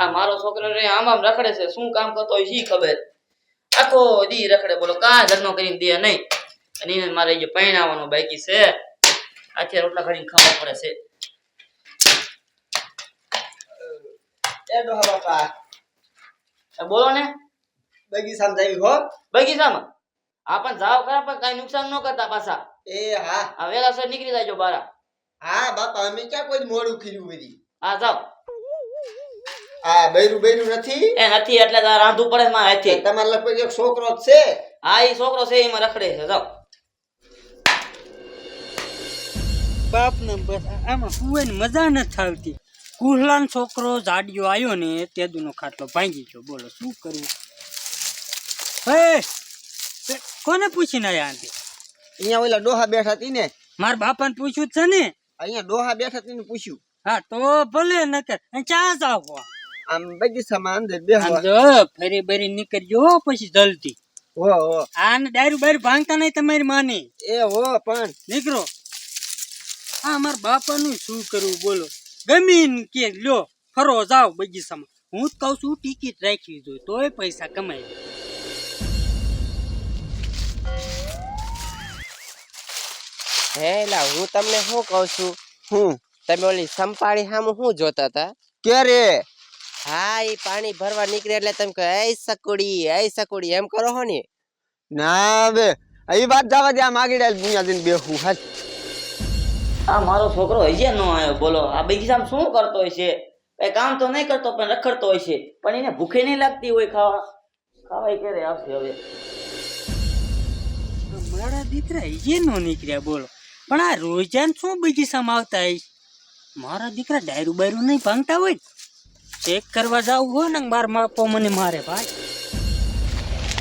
આ મારો છોકરો રે આમ આમ રખડે છે. શું કામ કરતો હોય શી ખબર. આખો દી રખડે. બોલો કાં ઘરનો કરીને દે નહીં. અને એને મારે જે પરણાવવાનું બાકી છે આખી રોટલા કરીને ખાવા પડે છે. એ ડોહા બાપા. બોલો ને. બગીચામાં જાવી હો. બગીચામાં? હા પણ જાવ ખરા પણ કઈ નુકસાન ન કરતા પાછા. એ હા. વેલા નીકળી જાય બારા. હા બાપા અમે ક્યાં કોઈ મોડું બધી હા જાવ. આ બૈરું બૈરું નથી? એ નથી એટલે રાંધું પડે માં હાથે. તમારે લગભગ એક છોકરો છે? હા એ છોકરો છે એમાં રખડે છે જાઓ બાપ ને બસ આમાં સુવાની મજા નથી આવતી. કુહલાન છોકરો જાડિયો આવ્યો ને તે દુનો ખાટલો ભાંગી ગયો. બોલો શું કરવું હે કોને પૂછીને આવ્યા આંટી? અહીંયા ઓલા ડોહા બેઠા હતી ને. મારા બાપાને પૂછ્યું જ છે ને? અહીંયા ડોહા બેઠા હતી ને પૂછ્યું. હા તો ભલે નકર. ક્યાં જાવ આમ બેહવા. ફરી બરી નીકળજો પછી જલ્દી. હો હો. આને ડાયરું બાયરું ભાંગતા નહીં તમારી માની. એ હો પણ નીકળો. હા મારા બાપાનું શું કરવું બોલો. ગમીન કે લ્યો ફરો જાઓ બગીચામાં. હું જ કહું છું ટિકિટ રાખવી જોઈએ તોય પૈસા કમાઈ હેલા હું તમને શું કહું છું? હું તમે ઓલી સંપાળી સામે શું જોતા હતા? કે રે હા એ પાણી ભરવા નીકળે એટલે તમે કહો એ સકુડી એ સકુડી. એમ કરો હો ને. ના બે એ વાત જવા દે આમ આગળ દુનિયા દિન બેહું હાલ આ મારો છોકરો હજી ન આવ્યો બોલો. આ બગીચામાં શું કરતો હોય છે? કઈ કામ તો નહીં કરતો પણ રખડતો હોય છે. પણ એને ભૂખે નહીં લાગતી હોય ખાવા. ખાવા ક્યારે આવશે હવે? મારા દીકરા એ નો નીકળ્યા બોલો. પણ આ રોજાન શું બગીચામાં આવતા હશે? મારા દીકરા ડાયરું બાયરું નહીં ભાંગતા હોય. ચેક કરવા જાવું હોય ને બાર માપો મને મારે ભાઈ.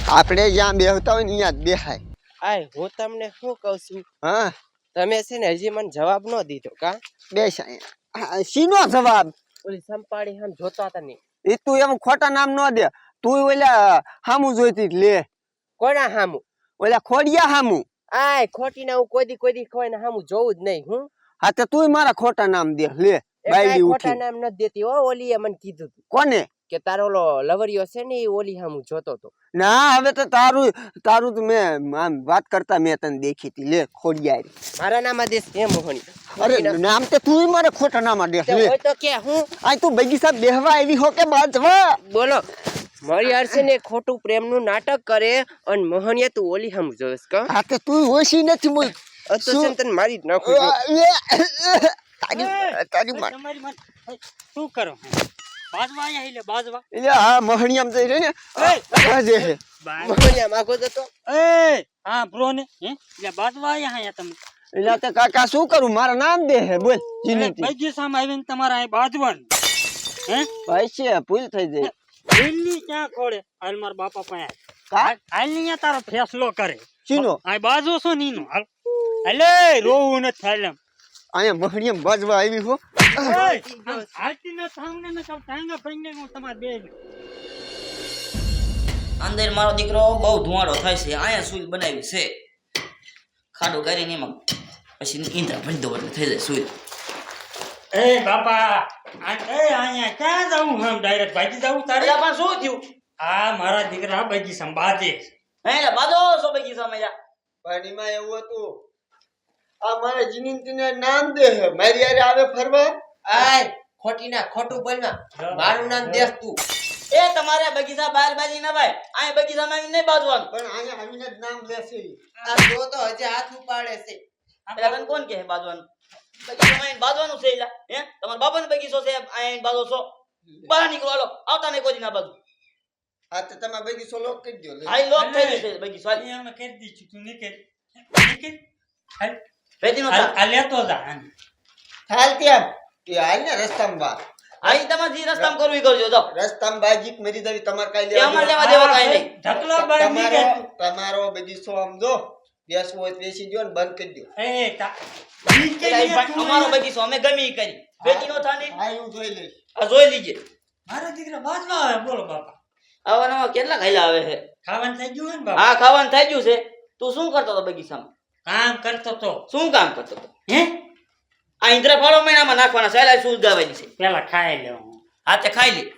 આપણે જ્યાં બેહતા હોય ને ત્યાં જ બેહાય. આય હું તમને શું કહું છું? હા. તમે છે ને હજી મને જવાબ ન દીધો કા? બેસ અહીંયા શીનો જવાબ? ઓલી સંપાડી હમ જોતા હતા ને. એ તું એમ ખોટા નામ ન દે. તું ઓલા હામું જોઈતી લે. કોના હામુ? ઓલા ખોડિયા હામું. આય ખોટી ના હું કોઈ દી કોઈ દી ખોય ને હામુ જોવું જ નહીં હું? હા તો તું મારા ખોટા નામ દે લે. બાયડી ખોટા ઉઠી. નામ નથી દેતી હો ઓલી મને કીધું તું. કોને? કે તારો ઓલો લવરિયો છે ને એ ઓલી હામું જોતો તો ના હવે તો તારું તારું તો મેં આમ વાત કરતા મેં તને દેખી હતી લે ખોડિયા મારા નામ દેશ એમ મોહણી અરે નામ તે તું મારા ખોટા નામ દે લે. તો કે હું? આ તું બગીચા બેહવા આવી હો કે બાજવા બોલો. મારી હારસે ને ખોટું પ્રેમનું નાટક કરે અને મોહનિયા તું ઓલી હમ જોઈશ કા? હા તો તું ઓછી નથી બોલ તો તને મારી જ નાખું. તારી તારી માં. તમારી માં શું કરો બાજવા આયા એટલે બાજવા. એટલે હા મહણિયામ જઈ ને? જે જતો એ હા ને એટલે બાજવા આયા અહીંયા તમે. એટલે તે કાકા શું કરું? મારા નામ દે હે બોલ જીનીતી સામે આવીને તમારા અહીં બાજવાનું. હે? ભાઈ છે ભૂલ થઈ જાય દિલ્હી ક્યાં ખોડે હાલ મારા બાપા પાસે કા? હાલ તારો ફેસલો કરે. ચીનો? આ બાજુ શું નીનો હાલ. અલે રોવું નથી થાય એમ. અહીંયા મહણીએ બાજવા આવી હો. હાલતી સામને ન કર ટાંગા પડીને હું તમાર બે. અંદર મારો દીકરો બહુ ધુમાડો થાય છે અહીંયા સુઈ બનાવી છે. ખાડો કરીને એમાં પછી ઈંધા ભરી દો એટલે થઈ જાય સુઈ એ બાપા એ અહીંયા ક્યાં જવું હમ ડાયરેક્ટ ભાગી જવું તારે? બાપા પણ શું થયું? આ મારા દીકરા બગી સંભાળે હે એટલે બાજો બગી સમજ્યા પાણીમાં એવું હતું. આ મારે જીનીતીને નામ દે હે. મારી યારે આવે ફરવા? આય ખોટી ના. ખોટું બોલમાં મારું નામ દેશ તું. એ તમારે બગીચા બહાર બાજી ના ભાઈ. આય બગીચા માં નહીં બાજવાનું પણ અહીંયા આવીને જ નામ લેશે આ જો તો હજે હાથ ઉપાડે છે. એટલે કોણ કહે બાજવાનું આવીને બાજવાનું છે એલા હે? તમારા બાપાનો બગીચો છે આય બાજો છો. બહાર નીકળો હાલો. આવતા નહીં કોઈ ના બાજુ. હા તો તમે બગીચો લોક કરી દો લે. લોક થઈ જશે બગીચો. કરી દીધું તું નીકળ. નીકળ. હાલ. રેતીનો થાક. આ લેતો જા. હાલ ત્યાં. કે હાલ ને રસ્તામાં બા. આ ઈ તમારે જે રસ્તામાં કરવું કરજો જાઓ. રસ્તામાં બાજીક મરી જવી તમારે કાંઈ એ અમારે લેવા લેવા દેવા કાંઈ નહીં. ઢકલો તમારો નીકળ તમારો બગીચો આમ જો બેસવું હોય બેસી દ્યો ને બંધ કરી દો એ ઈ પણ અમારો બગીચો અમે ગમે કરી. રેતીનો થાને હા એવું જોઈ લઈશ. આ જોઈ લીજે. મારા દીકરા બાજવા આવે બોલો બાપા. આવા નવા કેટલા ખાઈલા આવે છે? ખાવાનું થઈ ગયું ને બાપા? હા ખાવાનું થઈ ગયું છે. તું શું કરતો હતો બગીચામાં? કામ કરતો તો. શું કામ કરતો તો? હે? આ ઇન્દ્ર ફાળો મહિનામાં નાખવાના સહેલા સુલગાવાની છે. પેલા ખાઈ લેવું હા તે ખાઈ લે.